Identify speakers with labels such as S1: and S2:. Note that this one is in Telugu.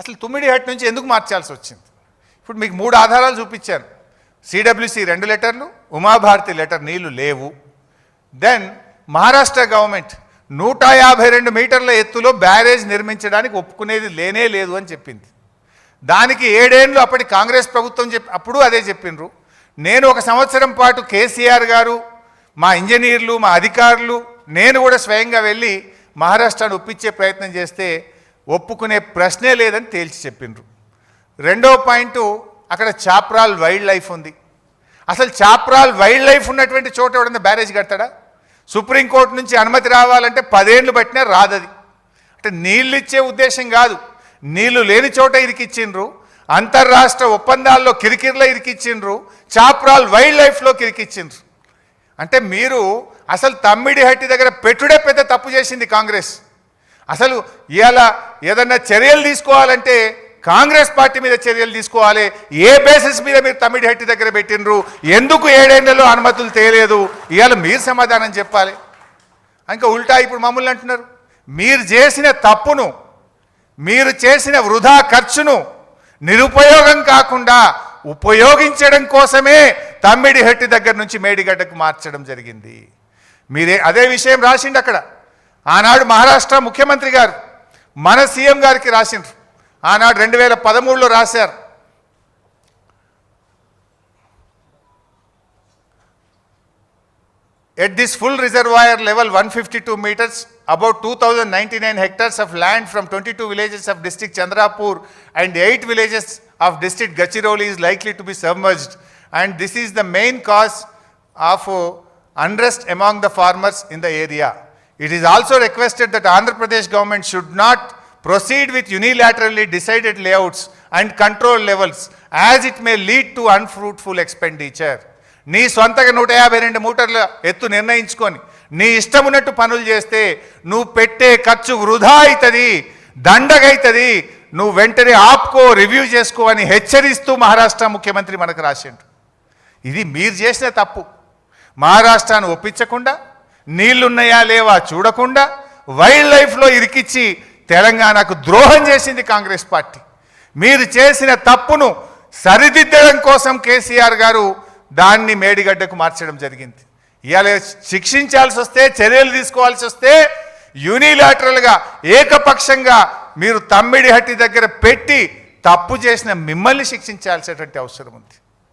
S1: అసలు తుమ్మిడిహట్ నుంచి ఎందుకు మార్చాల్సి వచ్చింది? ఇప్పుడు మీకు మూడు ఆధారాలు చూపించాను. సిడబ్ల్యూసి రెండు లెటర్లు ఉమాభారతి లెటర్ నీళ్ళు లేవు. దెన్ మహారాష్ట్ర గవర్నమెంట్ నూట యాభై రెండు మీటర్ల ఎత్తులో బ్యారేజ్ నిర్మించడానికి ఒప్పుకునేది లేనే లేదు అని చెప్పింది. దానికి ఏడేళ్ళు అప్పటి కాంగ్రెస్ ప్రభుత్వం చెప్పి అప్పుడు అదే చెప్పిండ్రు నేను ఒక సంవత్సరం పాటు కేసీఆర్ గారు మా ఇంజనీర్లు మా అధికారులు నేను కూడా స్వయంగా వెళ్ళి మహారాష్ట్రను ఒప్పించే ప్రయత్నం చేస్తే ఒప్పుకునే ప్రశ్నే లేదని తేల్చి చెప్పిండ్రు. రెండో పాయింట్ అక్కడ చాప్రాల్ వైల్డ్ లైఫ్ ఉంది. అసలు చాప్రాల్ వైల్డ్ లైఫ్ ఉన్నటువంటి చోట ఎవడన్నా బ్యారేజ్ కడతాడా? సుప్రీంకోర్టు నుంచి అనుమతి రావాలంటే పదేళ్ళు పట్టినా రాదది. అంటే నీళ్ళు ఇచ్చే ఉద్దేశం కాదు. నీళ్ళు లేని చోట ఇరికిచ్చిండ్రు. అంతర్రాష్ట్ర ఒప్పందాల్లో కిరికిరిలో ఇరికిచ్చిండ్రు. చాప్రాల్ వైల్డ్ లైఫ్లో కిరికిచ్చిండ్రు. అంటే మీరు అసలు తమ్మిడి హట్టి దగ్గర పెట్టుడే పెద్ద తప్పు చేసింది కాంగ్రెస్. అసలు ఇవాళ ఏదన్నా చర్యలు తీసుకోవాలంటే కాంగ్రెస్ పార్టీ మీద చర్యలు తీసుకోవాలి. ఏ బేసిస్ మీద మీరు తమిడి హెట్టి దగ్గర పెట్టినరు ఎందుకు ఏడేళ్ళలో అనుమతులు తేలేదు? ఇవాళ మీరు సమాధానం చెప్పాలి. ఇంకా ఉల్టా ఇప్పుడు మమ్మల్ని అంటున్నారు. మీరు చేసిన తప్పును మీరు చేసిన వృధా ఖర్చును నిరుపయోగం కాకుండా ఉపయోగించడం కోసమే తమ్మిడి హెట్టి దగ్గర నుంచి మేడిగడ్డకు మార్చడం జరిగింది. మీరే అదే విషయం రాసిండు అక్కడ. ఆనాడు మహారాష్ట్ర ముఖ్యమంత్రి గారు మన సీఎం గారికి రాసిండ్రు. ఆనాడు రెండు వేల పదమూడులో రాశారు. At this full reservoir level one fifty two metres about two thousand ninety nine hectares of land from twenty two villages of district Chandrapur and eight villages of district Gadchiroli is likely to be submerged and this is the main cause of unrest among the farmers in the area it is also requested that Andhra Pradesh government should not proceed with unilaterally decided layouts and control levels as it may lead to unfruitful expenditure నీ సొంతగా నూట యాభై రెండు మూటర్ల ఎత్తు నిర్ణయించుకొని నీ ఇష్టం ఉన్నట్టు పనులు చేస్తే నువ్వు పెట్టే ఖర్చు వృధా అవుతుంది దండగైతుంది నువ్వు వెంటనే ఆప్కో రివ్యూ చేసుకో అని హెచ్చరిస్తూ మహారాష్ట్ర ముఖ్యమంత్రి మనకు రాసిండు. ఇది మీరు చేసిన తప్పు. మహారాష్ట్రను ఒప్పించకుండా నీళ్ళున్నాయా లేవా చూడకుండా వైల్డ్ లైఫ్లో ఇరికిచ్చి తెలంగాణకు ద్రోహం చేసింది కాంగ్రెస్ పార్టీ. మీరు చేసిన తప్పును సరిదిద్దడం కోసం కేసీఆర్ గారు దాన్ని మేడిగడ్డకు మార్చడం జరిగింది. ఇవాళ శిక్షించాల్సి వస్తే చర్యలు తీసుకోవాల్సి వస్తే యూనిలాటరల్గా ఏకపక్షంగా మీరు తమ్మిడి హట్టి దగ్గర పెట్టి తప్పు చేసిన మిమ్మల్ని శిక్షించాల్సినటువంటి అవసరం ఉంది.